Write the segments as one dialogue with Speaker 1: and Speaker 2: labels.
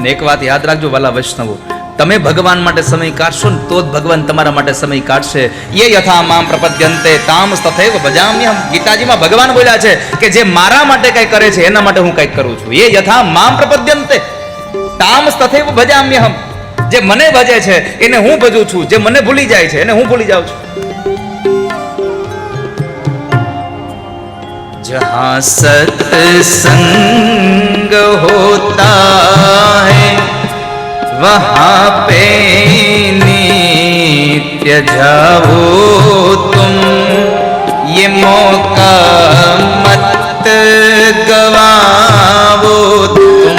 Speaker 1: અને એક વાત યાદ રાખજો વાલા વૈષ્ણવો તમે ભગવાન માટે સમય કાઢશો ને તો જ ભગવાન તમારા માટે સમય કાઢશે એ યથા મામ પ્રપદ્યંતે તામ તથૈવ ભજામ્યહમ ગીતાજીમાં ભગવાન બોલ્યા છે કે જે મારા માટે કઈ કરે છે એના માટે હું કંઈક કરું છું એ યથા મામ પ્રપદ્યંતે તામ તથૈવ ભજામ્યહમ જે મને ભજે છે એને હું ભજું છું જે મને ભૂલી જાય છે એને હું ભૂલી જાઉં છું जहाँ सत्संग होता है वहाँ पे नित्य जाओ तुम ये मौका मत गवाओ तुम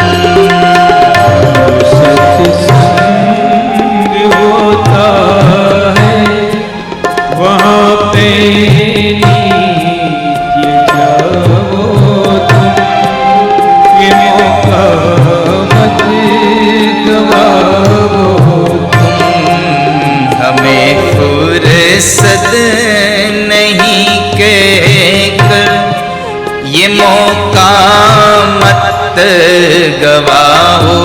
Speaker 2: सत्संग होता है वहाँ पे ये मौका मत गवाओ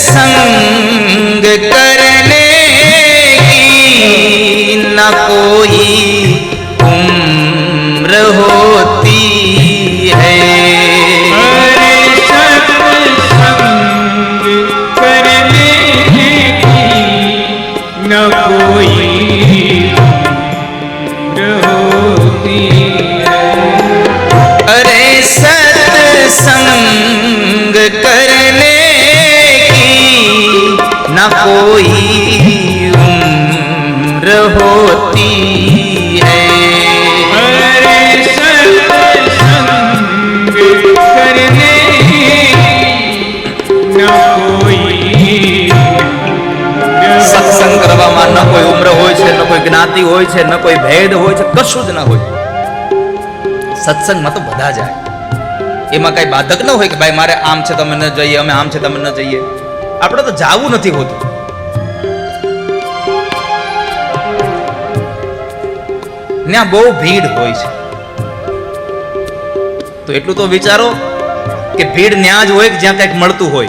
Speaker 1: सत्संग करने की न कोई होती है
Speaker 2: अरे सत्संग करने की न कोई
Speaker 1: સત્સંગ કરવામાં ન કોઈ ઉમ્ર હોય છે ન કોઈ જ્ઞાતિ હોય છે ન કોઈ ભેદ હોય છે કશું જ ન હોય સત્સંગમાં તો બધા જાય એમાં કઈ બાધક ન હોય કે ભાઈ મારે આમ છે તમે ન જઈએ અમે આમ છે તમે ન જઈએ આપણે તો જાવું નથી હોતું ત્યાં બહુ ભીડ હોય છે. તો એટલું તો વિચારો કે ભીડ ત્યાં હોય કે જ્યાં કંઈક મળતું હોય.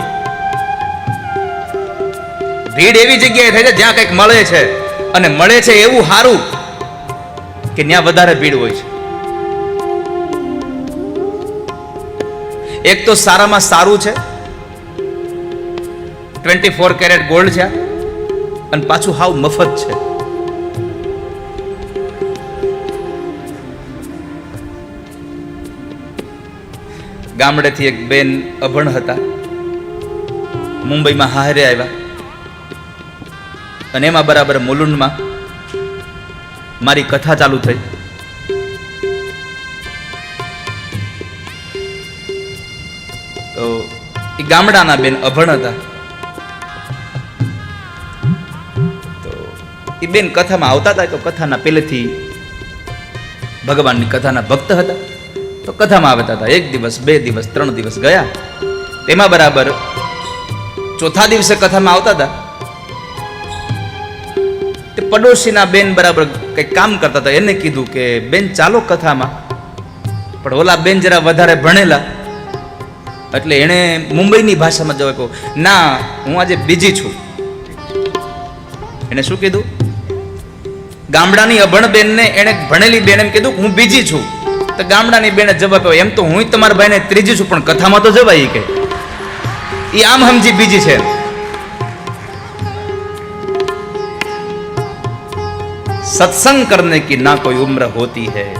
Speaker 1: ભીડ એવી જગ્યાએ થાય છે જ્યાં કંઈક મળે છે અને મળે છે એવું સારું કે ત્યાં વધારે ભીડ હોય છે. એક તો સારામાં સારું છે. ટ્વેન્ટી ફોર કેરેટ ગોલ્ડ છે. અને પાછું હાવ મફત છે. ગામડેથી એક બેન અભણ હતા. મુંબઈમાં હારે આવ્યા. અને એમાં બરાબર મુલુંડમાં મારી કથા ચાલુ થઈ. તો એ ગામડાના બેન અભણ હતા. તો એ બેન કથામાં આવતા હતા તો કથાના પહેલેથી ભગવાનની કથાના ભક્ત હતા. તો કથામાં આવતા હતા. એક દિવસ, બે દિવસ, ત્રણ દિવસ ગયા. તેમાં બરાબર ચોથા દિવસે કથામાં આવતા હતા. તે પડોશીના બેન બરાબર કંઈક કામ કરતા હતા. એને કીધું કે, બેન, ચાલો કથામાં. પણ ઓલા બેન જરા વધારે ભણેલા. એટલે એણે મુંબઈની ભાષામાં જવાબ કહ્યું ના, હું આજે બીજી છું. એણે શું કીધું? ગામડાની અભણ બેનને એણે ભણેલી બેન એમ કીધું હું બીજી છું. તો ગામડાની બેને જવાબ આપ્યો એમ તો હું તમારા ભાઈને ત્રીજી છું, પણ કથામાં તો જવાય કે. એ આમ સમજી બીજી છે. સત્સંગ કરને કી ના કોઈ ઉમ્ર હોતી હૈ.